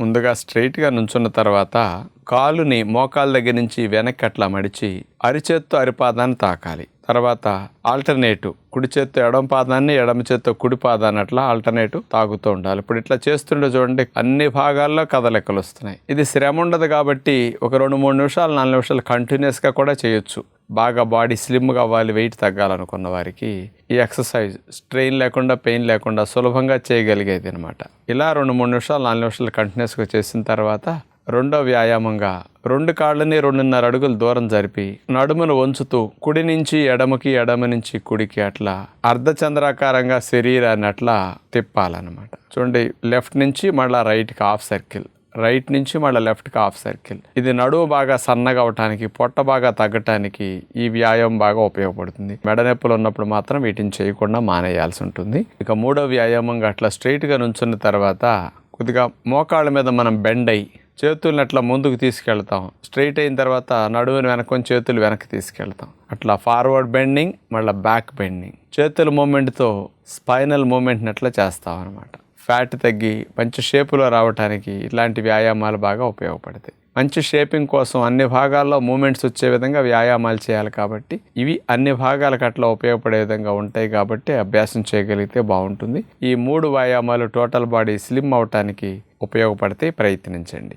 ముందుగా స్ట్రైట్గా నుంచున్న తర్వాత కాలుని మోకాళ్ళ దగ్గర నుంచి వెనక్కి అట్లా మడిచి అరిచేత్తో అరిపాదాన్ని తాకాలి. తర్వాత ఆల్టర్నేటివ్ కుడి చేత్తో ఎడమ పాదాన్ని ఎడమ చేత్తో కుడి పాదాన్ని అట్లా ఆల్టర్నేటివ్ తాగుతూ ఉండాలి. ఇప్పుడు ఇట్లా చేస్తుండే చూడండి అన్ని భాగాల్లో కదలికలు వస్తున్నాయి ఇది శ్రమ ఉండదు కాబట్టి ఒక రెండు మూడు నిమిషాలు నాలుగు నిమిషాలు కంటిన్యూస్గా కూడా చేయొచ్చు. బాగా బాడీ స్లిమ్గా అవ్వాలి వెయిట్ తగ్గాలనుకున్న వారికి ఈ ఎక్సర్సైజ్ స్ట్రెయిన్ లేకుండా పెయిన్ లేకుండా సులభంగా చేయగలిగేది అనమాట ఇలా రెండు మూడు నిమిషాలు నాలుగు నిమిషాలు కంటిన్యూస్గా చేసిన తర్వాత రెండో వ్యాయామంగా రెండు కాళ్ళని రెండున్నర అడుగులు దూరం జరిపి నడుమును వంచుతూ కుడి నుంచి ఎడమకి ఎడమ నుంచి కుడికి అట్లా అర్ధచంద్రాకారంగా శరీరాన్ని అట్లా తిప్పాలన్నమాట. చూడండి లెఫ్ట్ నుంచి మళ్ళీ రైట్కి హాఫ్ సర్కిల్. రైట్ నుంచి మళ్ళీ లెఫ్ట్కి హాఫ్ సర్కిల్ ఇది నడువు బాగా సన్నగా అవటానికి పొట్ట బాగా తగ్గటానికి ఈ వ్యాయామం బాగా ఉపయోగపడుతుంది. మెడ నొప్పులు ఉన్నప్పుడు మాత్రం వీటిని చేయకుండా మానేయాల్సి ఉంటుంది. ఇక మూడో వ్యాయామంగా అట్లా స్ట్రైట్గా నుంచున్న తర్వాత కొద్దిగా మోకాళ్ళ మీద మనం బెండ్ అయ్యి చేతులను అట్లా ముందుకు తీసుకెళ్తాం. స్ట్రైట్ అయిన తర్వాత నడువుని వెనకొని చేతులు వెనక్కి తీసుకెళ్తాం. అట్లా ఫార్వర్డ్ బెండింగ్ మళ్ళీ బ్యాక్ బెండింగ్ చేతుల మూమెంట్తో స్పైనల్ మూమెంట్ని అట్లా చేస్తాం అనమాట ఫ్యాట్ తగ్గి మంచి షేపులో రావడానికి ఇలాంటి వ్యాయామాలు బాగా ఉపయోగపడతాయి. మంచి షేపింగ్ కోసం అన్ని భాగాల్లో మూమెంట్స్ వచ్చే విధంగా వ్యాయామాలు చేయాలి కాబట్టి ఇవి అన్ని భాగాలకు అట్లా ఉపయోగపడే విధంగా ఉంటాయి కాబట్టి అభ్యాసం చేయగలిగితే బాగుంటుంది. ఈ మూడు వ్యాయామాలు టోటల్ బాడీ స్లిమ్ అవటానికి ఉపయోగపడితే ప్రయత్నించండి.